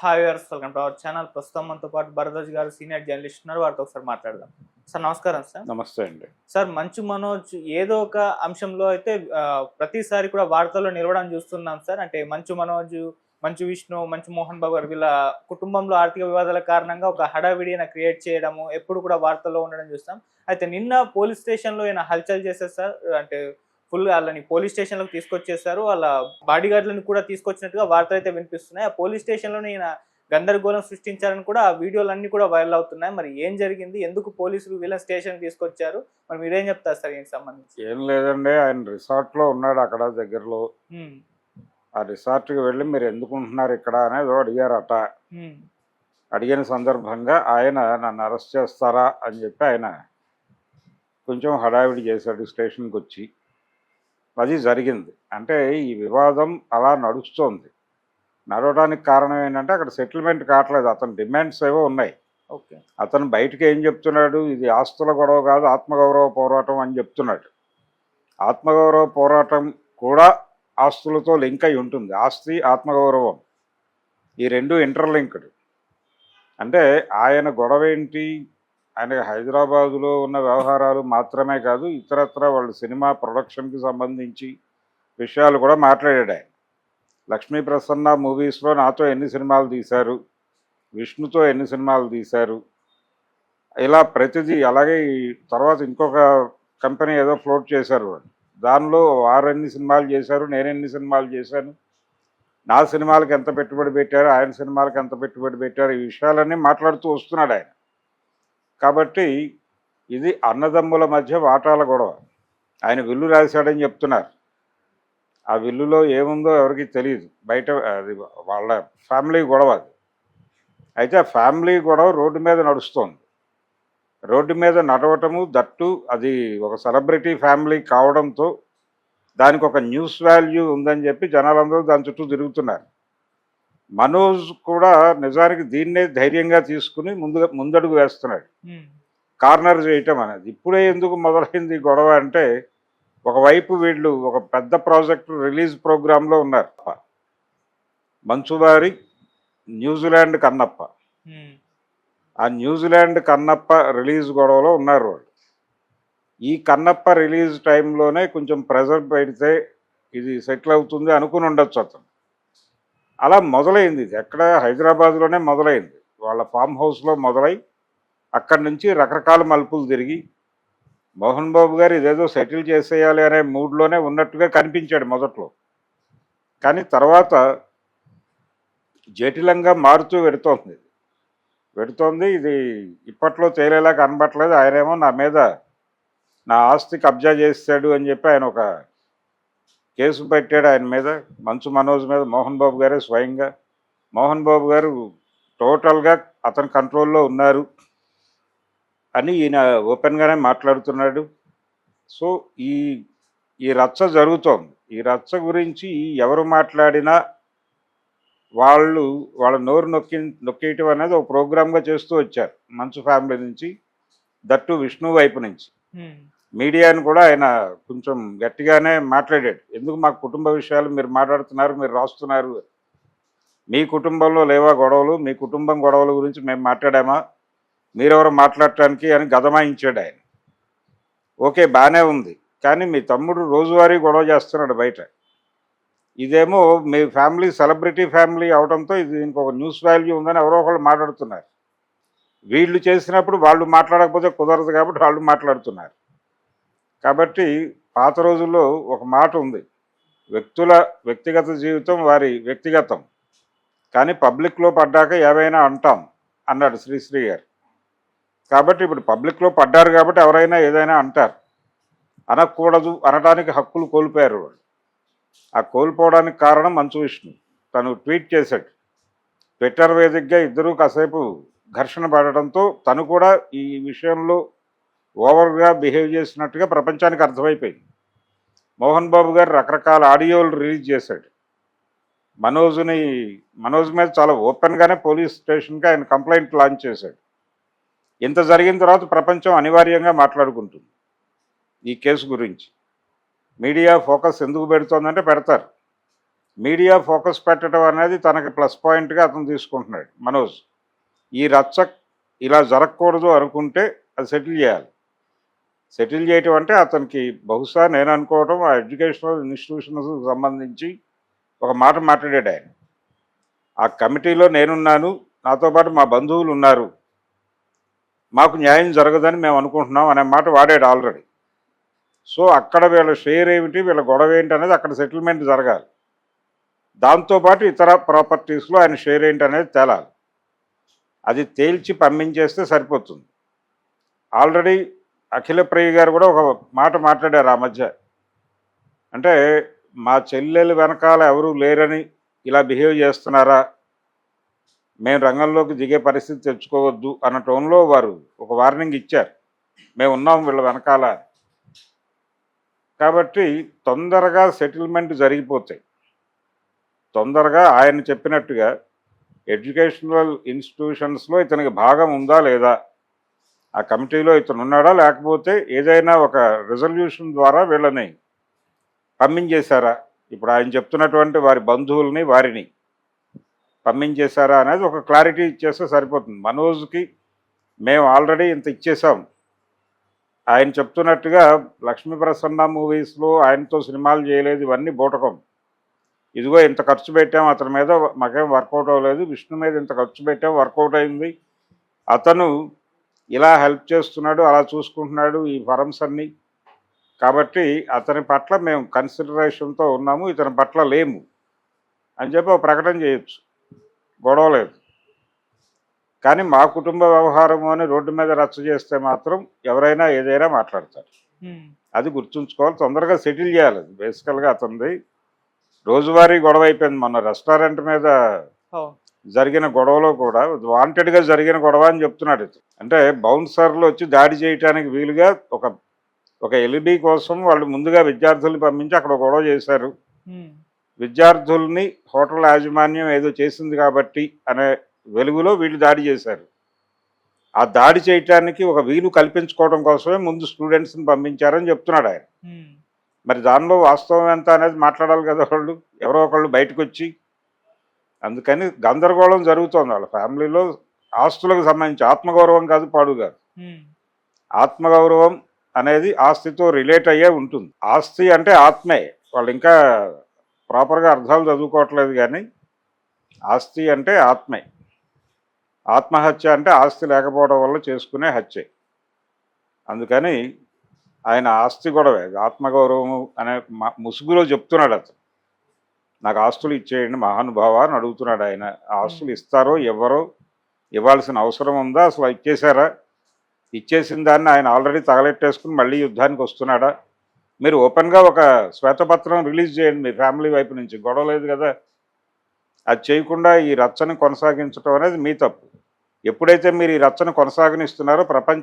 Hi వర్స్ welcome to our channel ప్రస్తుతం మనతో పాటు భరద్వాజ్ గారు సీనియర్ జర్నలిస్ట్ ఉన్నారు. వారితో ఒకసారి మాట్లాడదాం. సార్ నమస్కారం సార్. నమస్తే అండి. సార్ మంచు మనోజ్ ఏదో ఒక అంశంలో అయితే ప్రతిసారి కూడా వార్తల్లో నిలవడం చూస్తున్నాం సార్. అంటే మంచు మనోజ్ మంచు విష్ణు మంచు మోహన్ బాబు గారు వీళ్ళ కుటుంబంలో ఆర్థిక వివాదాల కారణంగా ఒక హడావిడిని క్రియేట్ చేయడము ఎప్పుడు కూడా వార్తల్లో ఉండడం చూస్తాం. అయితే నిన్న పోలీస్ స్టేషన్లో ఈయన హల్చల్ చేశారు సార్? అంటే ఫుల్ వాళ్ళని పోలీస్ స్టేషన్లోకి తీసుకొచ్చేసారు. వాళ్ళ బాడీ గార్డులను కూడా తీసుకొచ్చినట్టుగా వార్తలు అయితే వినిపిస్తున్నాయి. ఆ పోలీస్ స్టేషన్లోనే ఈయన గందరగోళం సృష్టించారని కూడా ఆ వీడియోలు అన్ని కూడా వైరల్ అవుతున్నాయి. మరి ఏం జరిగింది? ఎందుకు పోలీసులు వీళ్ళ స్టేషన్ తీసుకొచ్చారు? మరి మీరేం చెప్తారు సార్ దీనికి సంబంధించి? ఏం లేదండి. ఆయన రిసార్ట్లో ఉన్నాడు అక్కడ దగ్గరలో. ఆ రిసార్ట్కి వెళ్ళి మీరు ఎందుకు ఉంటున్నారు ఇక్కడ అనేది అడిగారట. అడిగిన సందర్భంగా ఆయన నన్ను అరెస్ట్ చేస్తారా అని చెప్పి ఆయన కొంచెం హడావిడి చేశాడు స్టేషన్కి వచ్చి అది జరిగింది. అంటే ఈ వివాదం అలా నడుస్తోంది. నడవడానికి కారణం ఏంటంటే అక్కడ సెటిల్మెంట్ కావట్లేదు. అతని డిమాండ్స్ ఏవో ఉన్నాయి. ఓకే. అతను బయటకు ఏం చెప్తున్నాడు? ఇది ఆస్తుల గొడవ కాదు ఆత్మగౌరవ పోరాటం అని చెప్తున్నాడు. ఆత్మగౌరవ పోరాటం కూడా ఆస్తులతో లింక్ అయి ఉంటుంది. ఆస్తి ఆత్మగౌరవం. ఈ రెండు ఇంటర్లింక్డ్. అంటే ఆయన గొడవ ఏంటి? ఆయన హైదరాబాదులో ఉన్న వ్యవహారాలు మాత్రమే కాదు ఇతరత్ర వాళ్ళ సినిమా ప్రొడక్షన్కి సంబంధించి విషయాలు కూడా మాట్లాడాడు ఆయన. లక్ష్మీ ప్రసన్న మూవీస్లో నాతో ఎన్ని సినిమాలు తీశారు విష్ణుతో ఎన్ని సినిమాలు తీశారు ఇలా ప్రతిదీ అలాగే తర్వాత ఇంకొక కంపెనీ ఏదో ఫ్లోట్ చేశారు వాళ్ళు. దానిలో వారు ఎన్ని సినిమాలు చేశారు నేను ఎన్ని సినిమాలు చేశాను నా సినిమాలకు ఎంత పెట్టుబడి పెట్టారు ఆయన సినిమాలకు ఎంత పెట్టుబడి పెట్టారు ఈ విషయాలన్నీ మాట్లాడుతూ వస్తున్నాడు ఆయన. కాబట్టి ఇది అన్నదమ్ముల మధ్య వాటాల గొడవ. ఆయన విల్లు రాశాడని చెప్తున్నారు. ఆ విల్లులో ఏముందో ఎవరికి తెలియదు బయట అది వాళ్ళ ఫ్యామిలీ గొడవ అది. అయితే ఆ ఫ్యామిలీ గొడవ రోడ్డు మీద నడుస్తోంది. రోడ్డు మీద నడవటము దట్టు అది ఒక సెలబ్రిటీ ఫ్యామిలీ కావడంతో దానికి ఒక న్యూస్ వాల్యూ ఉందని చెప్పి జనాలందరూ దాని చుట్టూ తిరుగుతున్నారు. మనోజ్ కూడా నిజానికి దీన్నే ధైర్యంగా తీసుకుని ముందుగా ముందడుగు వేస్తున్నాడు. కార్నర్ చేయటం అనేది. ఇప్పుడే ఎందుకు మొదలైంది గొడవ అంటే ఒకవైపు వీళ్ళు ఒక పెద్ద ప్రాజెక్ట్ రిలీజ్ ప్రోగ్రాంలో ఉన్నారు. మంచువారి న్యూజిలాండ్ కన్నప్ప. ఆ న్యూజిలాండ్ కన్నప్ప రిలీజ్ గొడవలో ఉన్నారు వాళ్ళు. ఈ కన్నప్ప రిలీజ్ టైంలోనే కొంచెం ప్రెజర్ పెడితే ఇది సెటిల్ అవుతుంది అనుకుని ఉండొచ్చు అతను. అలా మొదలైంది ఇది. ఎక్కడ హైదరాబాద్లోనే మొదలైంది. వాళ్ళ ఫామ్ హౌస్లో మొదలై అక్కడి నుంచి రకరకాల మలుపులు తిరిగి మోహన్ బాబు గారు ఇదేదో సెటిల్ చేసేయాలి అనే మూడ్లోనే ఉన్నట్టుగా కనిపించాడు మొదట్లో. కానీ తర్వాత జటిలంగా మారుతూ పెడుతోంది ఇది. పెడుతోంది ఇది ఇప్పట్లో తేలేలా కనబట్టలేదు ఆయనేమో నా మీద నా ఆస్తి కబ్జా చేస్తాడు అని చెప్పి ఆయన ఒక కేసు పెట్టాడు ఆయన మీద మంచు మనోజ్ మీద మోహన్ బాబు గారే స్వయంగా. మోహన్ బాబు గారు టోటల్గా అతని కంట్రోల్లో ఉన్నారు అని ఈయన ఓపెన్గానే మాట్లాడుతున్నాడు. సో ఈ ఈ రచ్చ జరుగుతోంది. ఈ రచ్చ గురించి ఎవరు మాట్లాడినా వాళ్ళు వాళ్ళ నోరు నొక్కి నొక్కేయటం అనేది ఒక ప్రోగ్రామ్గా చేస్తూ వచ్చారు. మంచు ఫ్యామిలీ నుంచి దట్టు విష్ణు వైపు నుంచి. మీడియాని కూడా ఆయన కొంచెం గట్టిగానే మాట్లాడాడు. ఎందుకు మా కుటుంబ విషయాలు మీరు మాట్లాడుతున్నారు మీరు రాస్తున్నారు? మీ కుటుంబంలో లేవా గొడవలు? మీ కుటుంబం గొడవల గురించి మేము మాట్లాడామా? మీరెవరు మాట్లాడటానికి అని గదమాయించాడు ఆయన. ఓకే బాగానే ఉంది. కానీ మీ తమ్ముడు రోజువారీ గొడవ చేస్తున్నాడు బయట. ఇదేమో మీ ఫ్యామిలీ సెలబ్రిటీ ఫ్యామిలీ అవడంతో ఇది ఇంకొక న్యూస్ వాల్యూ ఉందని ఎవరో ఒకళ్ళు మాట్లాడుతున్నారు. వీళ్ళు చేసినప్పుడు వాళ్ళు మాట్లాడకపోతే కుదరదు కాబట్టి వాళ్ళు మాట్లాడుతున్నారు. కాబట్టి పాత రోజుల్లో ఒక మాట ఉంది. వ్యక్తుల వ్యక్తిగత జీవితం వారి వ్యక్తిగతం. కానీ పబ్లిక్లో పడ్డాక ఏవైనా అంటాం అన్నాడు శ్రీశ్రీ గారు. కాబట్టి ఇప్పుడు పబ్లిక్లో పడ్డారు కాబట్టి ఎవరైనా ఏదైనా అంటారు. అనకూడదు అనడానికి హక్కులు కోల్పోయారు వాళ్ళు. ఆ కోల్పోవడానికి కారణం మంచు విష్ణు. తను ట్వీట్ చేశాడు. ట్విట్టర్ వేదికగా ఇద్దరూ కాసేపు ఘర్షణ పడటంతో తను కూడా ఈ విషయంలో ఓవర్గా బిహేవ్ చేసినట్టుగా ప్రపంచానికి అర్థమైపోయింది. మోహన్ బాబు గారు రకరకాల ఆడియోలు రిలీజ్ చేశాడు. మనోజ్ని మనోజ్ మీద చాలా ఓపెన్గానే పోలీస్ స్టేషన్కి ఆయన కంప్లైంట్ లాంచ్ చేశాడు. ఇంత జరిగిన తర్వాత ప్రపంచం అనివార్యంగా మాట్లాడుకుంటుంది ఈ కేసు గురించి. మీడియా ఫోకస్ ఎందుకు పెడుతోందంటే పెడతారు. మీడియా ఫోకస్ పెట్టడం అనేది తనకి ప్లస్ పాయింట్గా అతను తీసుకుంటున్నాడు మనోజ్. ఈ రచ్చ ఇలా జరగకూడదు అనుకుంటే అది సెటిల్ చేయాలి. సెటిల్ చేయటం అంటే అతనికి బహుశా నేను అనుకోవడం ఆ ఎడ్యుకేషనల్ ఇన్స్టిట్యూషన్స్ సంబంధించి ఒక మాట మాట్లాడాడు ఆయన. ఆ కమిటీలో నేనున్నాను నాతో పాటు మా బంధువులు ఉన్నారు మాకు న్యాయం జరగదని మేము అనుకుంటున్నాం అనే మాట వాడాడు ఆల్రెడీ. సో అక్కడ వీళ్ళ షేర్ ఏమిటి వీళ్ళ గొడవ ఏంటి అనేది అక్కడ సెటిల్మెంట్ జరగాలి. దాంతోపాటు ఇతర ప్రాపర్టీస్లో ఆయన షేర్ ఏంటి అనేది తేలాలి. అది తేల్చి పంపించేస్తే సరిపోతుంది. ఆల్రెడీ అఖిలప్రియ గారు కూడా ఒక మాట మాట్లాడారు ఆ మధ్య. అంటే మా చెల్లెలు వెనకాల ఎవరూ లేరని ఇలా బిహేవ్ చేస్తున్నారా? మేము రంగంలోకి దిగే పరిస్థితి తెచ్చుకోవద్దు అన్న టోన్లో వారు ఒక వార్నింగ్ ఇచ్చారు. మేము ఉన్నాం వీళ్ళ వెనకాల. కాబట్టి తొందరగా సెటిల్మెంట్ జరిగిపోతాయి. తొందరగా ఆయన చెప్పినట్టుగా ఎడ్యుకేషనల్ ఇన్స్టిట్యూషన్స్లో ఇతనికి భాగం ఉందా లేదా ఆ కమిటీలో ఇతను ఉన్నాడా? లేకపోతే ఏదైనా ఒక రిజల్యూషన్ ద్వారా వీళ్ళని పంపించేశారా? ఇప్పుడు ఆయన చెప్తున్నటువంటి వారి బంధువుల్ని వారిని పంపించేశారా అనేది ఒక క్లారిటీ ఇచ్చేస్తే సరిపోతుంది. మనోజ్కి మేము ఆల్రెడీ ఇంత ఇచ్చేసాం ఆయన చెప్తున్నట్టుగా లక్ష్మీ ప్రసన్న మూవీస్లో ఆయనతో సినిమాలు చేయలేదు ఇవన్నీ బూటకం. ఇదిగో ఇంత ఖర్చు పెట్టాం అతని మీద మాకేం వర్కౌట్ అవ్వలేదు విష్ణు మీద ఇంత ఖర్చు పెట్టాం వర్కౌట్ అయింది. అతను ఇలా హెల్ప్ చేస్తున్నాడు అలా చూసుకుంటున్నాడు ఈ ఫరమ్స్ అన్నీ. కాబట్టి అతని పట్ల మేము కన్సిడరేషన్తో ఉన్నాము ఇతని పట్ల లేము. అని చెప్పి ఒక ప్రకటన చేయొచ్చు. గొడవ లేదు. కానీ మా కుటుంబ వ్యవహారము అని రోడ్డు మీద రచ్చ చేస్తే మాత్రం ఎవరైనా ఏదైనా మాట్లాడతారు. అది గుర్తుంచుకోవాలి. తొందరగా సెటిల్ చేయాలి. బేసికల్గా అతనిది రోజువారీ గొడవ అయిపోయింది. మన రెస్టారెంట్ మీద జరిగిన గొడవలో కూడా వాంటెడ్గా జరిగిన గొడవ అని చెప్తున్నాడు. అంటే బౌన్సర్లు వచ్చి దాడి చేయడానికి వీలుగా ఒక ఒక ఎల్ఈడి కోసం వాళ్ళు ముందుగా విద్యార్థుల్ని పంపించి అక్కడ గొడవ చేశారు. విద్యార్థుల్ని హోటల్ యాజమాన్యం ఏదో చేసింది కాబట్టి అనే వెలుగులో వీళ్ళు దాడి చేశారు. ఆ దాడి చేయటానికి ఒక వీలు కల్పించుకోవడం కోసమే ముందు స్టూడెంట్స్ని పంపించారని చెప్తున్నాడు ఆయన. మరి దానిలో వాస్తవం ఎంత అనేది మాట్లాడాలి కదా వాళ్ళు? ఎవరో ఒకళ్ళు బయటకు వచ్చి అందుకని గందరగోళం జరుగుతోంది వాళ్ళ ఫ్యామిలీలో ఆస్తులకు సంబంధించి ఆత్మగౌరవం కాదు పాడు కాదు. ఉమ్, ఆత్మగౌరవం అనేది ఆస్తితో రిలేట్ అయ్యే ఉంటుంది. ఆస్తి అంటే ఆత్మే. వాళ్ళు ఇంకా ప్రాపర్గా అర్థాలు చదువుకోవట్లేదు కానీ ఆస్తి అంటే ఆత్మే. ఆత్మహత్య అంటే ఆస్తి లేకపోవడం వల్ల చేసుకునే హత్యే. అందుకని ఆయన ఆస్తి గొడవే. ఆత్మగౌరవం అనే ముసుగులో చెప్తున్నాడు అతను. నాకు ఆస్తులు ఇచ్చేయండి మహానుభావ అని అడుగుతున్నాడు ఆయన. ఆస్తులు ఇస్తారో ఎవరో ఇవ్వాల్సిన అవసరం ఉందా? అసలు ఇచ్చేశారా? ఇచ్చేసిన దాన్ని ఆయన ఆల్రెడీ తగలెట్టేసుకుని మళ్ళీ యుద్ధానికి వస్తున్నాడా? మీరు ఓపెన్గా ఒక శ్వేతపత్రం రిలీజ్ చేయండి మీ ఫ్యామిలీ వైపు నుంచి. గొడవ లేదు కదా? అది చేయకుండా ఈ రచ్చని కొనసాగించడం అనేది మీ తప్పు. ఎప్పుడైతే మీరు ఈ రచ్చను కొనసాగనిస్తున్నారో ప్రపంచ